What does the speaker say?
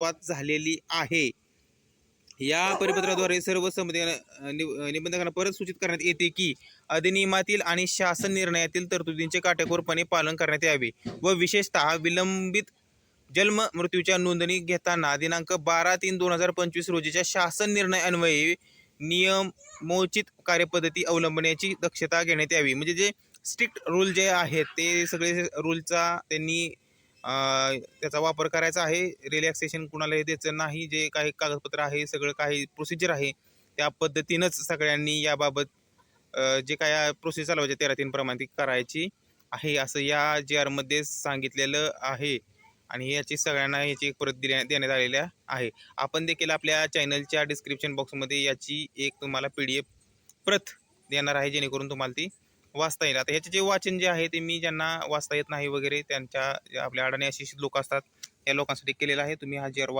कपात झालेली आहे. या परिपत्राद्वारे सर्व संबंधित निबंधकांना परत सूचित करण्यात येते की अधिनियमातील आणि शासन निर्णयातील तरतुदींचे काटेकोरपणे पालन करण्यात यावे व विशेषतः विलंबित जन्म मृत्यूच्या नोंदणी घेताना दिनांक बारा तीन दोन हजार पंचवीस रोजीच्या शासन निर्णय अन्वये नियमोचित कार्यपद्धती अवलंबण्याची दक्षता घेण्यात यावी. म्हणजे जे स्ट्रिक्ट रूल जे आहेत ते सगळे रूलचा त्यांनी त्याचा वापर करायचा आहे. रिलॅक्सेशन कुणालाही द्यायचं नाही. जे काही कागदपत्र आहे सगळं काही प्रोसिजर आहे त्या पद्धतीनंच सगळ्यांनी याबाबत जे काय प्रोसेस चालवायचे तेरा तीन प्रमाणे ती करायची आहे असं या जी आरमध्ये सांगितलेलं आहे. आणि याची सगळ्यांना याची एक परत दिल्या देण्यात आलेल्या आहे. आपण देखील आपल्या चॅनलच्या डिस्क्रिप्शन बॉक्समध्ये याची एक तुम्हाला पी डी एफ प्रत देणार आहे जेणेकरून तुम्हाला ती वाचता येईल. आता ह्याचे जे वाचन जे आहे ते मी ज्यांना वाचता येत नाही वगैरे त्यांच्या आपल्या अडाणी अशी लोक असतात या लोकांसाठी केलेलं आहे. तुम्ही हा जर